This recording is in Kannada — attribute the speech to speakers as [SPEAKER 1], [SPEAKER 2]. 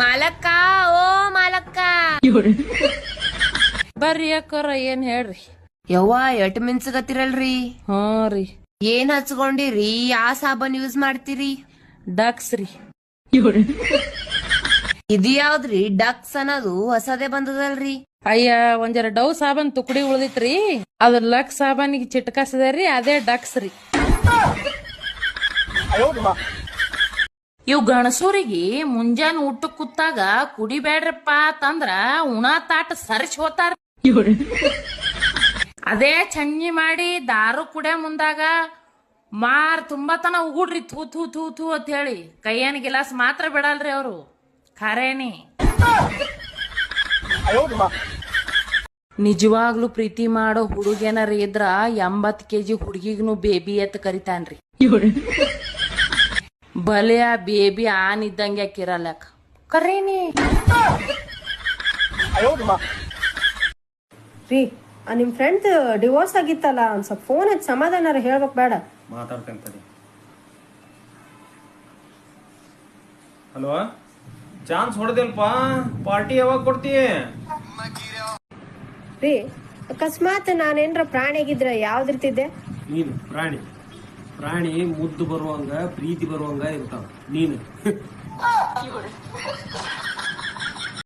[SPEAKER 1] ಮಾಲಕ್ಕ ಓ ಮಾಲಕ್ಕ.
[SPEAKER 2] ಬರ್ರಿ ಅಕ್ಕೋರ ಏನ್ ಹೇಳ್ರಿ?
[SPEAKER 1] ಯವ್ವ ಎಟ್ ಮಿನ್ಸಗತ್ತಿರಲ್ರಿ
[SPEAKER 2] ಹಾ ರೀ.
[SPEAKER 1] ಏನ್ ಹಚ್ಕೊಂಡಿರಿ? ಯಾ ಸಾಬನ್ ಯೂಸ್ ಮಾಡ್ತೀರಿ?
[SPEAKER 2] ಡಕ್ಸ್ ರೀ.
[SPEAKER 1] ಇದು ಯಾವ್ದ್ರಿ? ಡಕ್ಸ್ ಅನ್ನೋದು ಹೊಸದೇ ಬಂದದಲ್ರಿ?
[SPEAKER 2] ಅಯ್ಯ ಒಂದೆರಡು ಡವ್ ಸಾಬನ್ ತುಕಡಿ ಉಳ್ದಿತ್ರಿ. ಅದ್ರ ಲಕ್ ಸಾಬಾನಿಗೆ ರೀ ಅದೇ ಡಕ್ಸ್ ರೀ. ಇವ್ ಗಣಸೂರಿಗೆ ಮುಂಜಾನೆ ಊಟ ಕೂತಾಗ ಕುಡಿಬೇಡ್ರಪ್ಪ ಅಂತಂದ್ರ ಉಣ ತಾಟ ಸರಿಸಿ ಹೋತಾರ. ಅದೇ ಚನ್ನಿ ಮಾಡಿ ದಾರು ಕುಡಿಯ ಮುಂದಾಗ ಮಾರ್ ತುಂಬಾ ತನ ಉಗುಡ್ರಿ ಥೂ ಥೂ ಥೂ ಥೂ ಅಂತ ಹೇಳಿ ಕೈಯನ್ ಗಿಲಾಸ್ ಮಾತ್ರ ಬಿಡಲ್ರಿ ಅವರು. ಖರೇನಿ. ನಿಜವಾಗ್ಲೂ ಪ್ರೀತಿ ಮಾಡೋ ಹುಡುಗೇನಾರ ಇದ್ರ ಎಂಬತ್ ಕೆಜಿ ಹುಡುಗಿಗ್ನು ಬೇಬಿ ಅಂತ ಕರಿತಾನ್ರಿ. ಆ ಬೇಬಿ ಆನ್ ಇದ್ದಂಗೆ ಯಾಕಿರಲ್ಲಕ ಕರೀನಿ.
[SPEAKER 3] ರೀ ಆ ನಿಮ್ ಫ್ರೆಂಡ್ ಡಿವೋರ್ಸ್ ಆಗಿತ್ತಲ್ಲ ಒಂದ್ ಸ್ವಲ್ಪ ಫೋನ್ ಹಚ್ಚಿ ಸಮಾಧಾನ ಹೇಳ್ಬೇಕು ಬೇಡ.
[SPEAKER 4] ಮಾತಾಡ್ತೇನೆ ಹಲೋ? ಚಾನ್ಸ್ ಹೊಡೆದಿಲ್ಪ ಪಾರ್ಟಿ ಯಾವಾಗ ಕೊಡ್ತೀಯ?
[SPEAKER 3] ರೀ ಅಕಸ್ಮಾತ್ ನಾನೇನ್ರ ಪ್ರಾಣಿ ಆಗಿದ್ರ ಯಾವ್ದಿರ್ತಿದ್ದೆ
[SPEAKER 4] ನೀನು ಪ್ರಾಣಿ. ಪ್ರಾಣಿ ಮುದ್ದು ಬರುವಂಗ ಪ್ರೀತಿ ಬರುವಂಗ ಇರ್ತಾವ. ನೀನು.